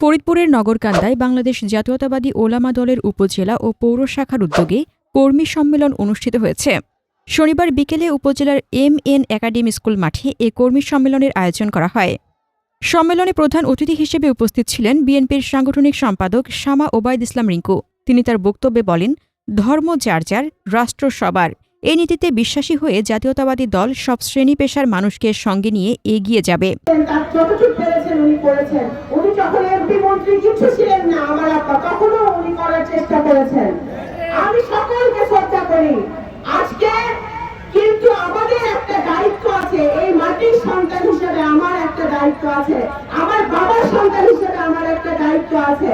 ফরিদপুরের নগরকান্দায় বাংলাদেশ জাতীয়তাবাদী ওলামা দলের উপজেলা ও পৌর শাখার উদ্যোগে কর্মী সম্মেলন অনুষ্ঠিত হয়েছে। শনিবার বিকেলে উপজেলার এম এন একাডেমি স্কুল মাঠে এ কর্মী সম্মেলনের আয়োজন করা হয়। সম্মেলনে প্রধান অতিথি হিসেবে উপস্থিত ছিলেন বিএনপির সাংগঠনিক সম্পাদক শামা ওবায়দ ইসলাম রিঙ্কু। তিনি তার বক্তব্যে বলেন, ধর্ম যার যার, রাষ্ট্র সবার। এই নীতিতে বিশ্বাসী হয়ে জাতীয়তাবাদী দল সব শ্রেণি পেশার মানুষকে সঙ্গে নিয়ে এগিয়ে যাবে। কিছু ছিলেন না, আমার আপা তখনও উনি করার চেষ্টা করেছেন। আমি সকলকে শ্রদ্ধা করি। আজকে কিন্তু আমাদের একটা দায়িত্ব আছে। এই মাটির সন্তান হিসেবে আমার একটা দায়িত্ব আছে। আমার বাবার সন্তান হিসেবে আমার একটা দায়িত্ব আছে।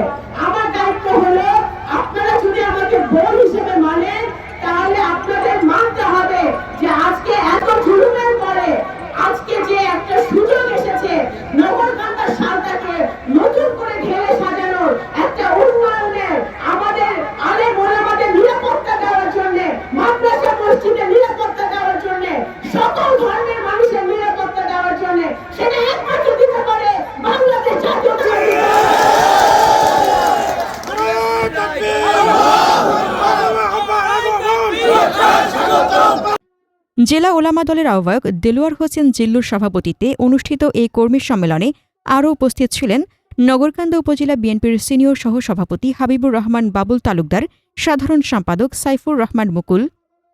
জেলা ওলামা দলের আহ্বায়ক দেলোয়ার হোসেন জিল্লুর সভাপতিত্বে অনুষ্ঠিত এই কর্মী সম্মেলনে আরও উপস্থিত ছিলেন নগরকান্দা উপজেলা বিএনপির সিনিয়র সহ সভাপতি হাবিবুর রহমান বাবুল তালুকদার, সাধারণ সম্পাদক সাইফুর রহমান মুকুল,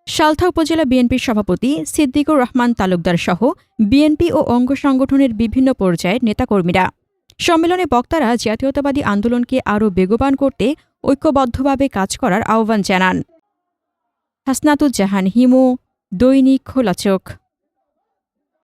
সালথা উপজেলা বিএনপির সভাপতি সিদ্দিকুর রহমান তালুকদার সহ বিএনপি ও অঙ্গ সংগঠনের বিভিন্ন পর্যায়ের নেতাকর্মীরা। সম্মেলনে বক্তারা জাতীয়তাবাদী আন্দোলনকে আরও বেগবান করতে ঐক্যবদ্ধভাবে কাজ করার আহ্বান জানান। হাসনাতুজ্জাহান, হিমু দৈনিক খোলা চোখ